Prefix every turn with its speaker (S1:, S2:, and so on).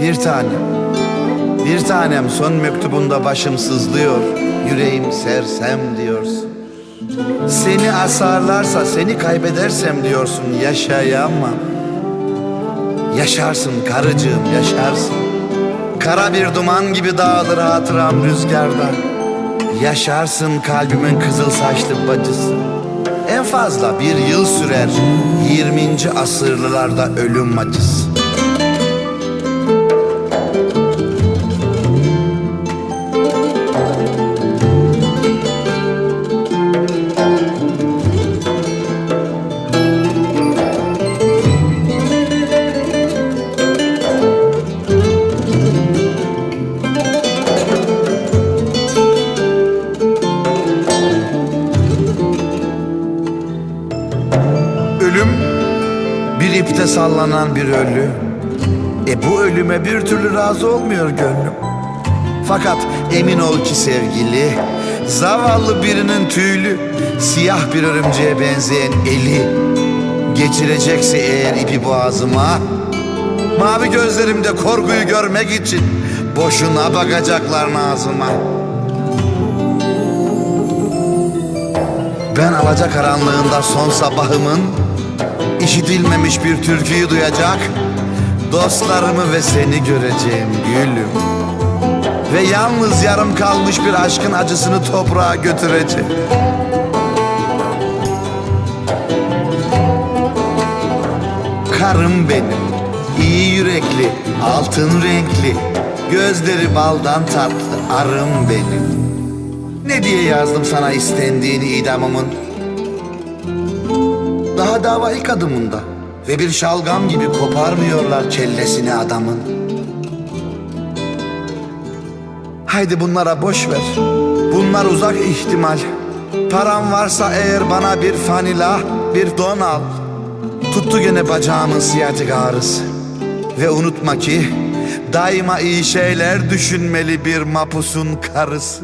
S1: Bir tanem, bir tanem son mektubunda başım sızlıyor, yüreğim sersem diyorsun. Seni asarlarsa seni kaybedersem diyorsun yaşayamam. Yaşarsın karıcığım yaşarsın. Kara bir duman gibi dağılır hatıram rüzgarda. Yaşarsın kalbimin kızıl saçlı bacısı. En fazla bir yıl sürer 20. asırlılarda ölüm acısı. Ölüm bir ipte sallanan bir ölü. E bu ölüme bir türlü razı olmuyor gönlüm. Fakat emin ol ki sevgili, zavallı birinin tüylü, siyah bir örümceğe benzeyen eli geçirecekse eğer ipi boğazıma, mavi gözlerimde korkuyu görmek için boşuna bakacaklar nazıma. Ben alaca karanlığında son sabahımın işitilmemiş bir türküyü duyacak. Dostlarımı ve seni göreceğim gülüm. Ve yalnız yarım kalmış bir aşkın acısını toprağa götüreceğim. Karım benim iyi yürekli altın renkli Gözleri baldan tatlı arım benim. Ne diye yazdım sana istendiğini idamımın? Daha dava ilk adımında ve bir şalgam gibi koparmıyorlar kellesini adamın. Haydi bunlara boş ver. Bunlar uzak ihtimal. Param varsa eğer bana bir fanila, bir don al. Tuttu gene bacağımın siyatik ağrısı. Ve unutma ki daima iyi şeyler düşünmeli bir mapusun karısı.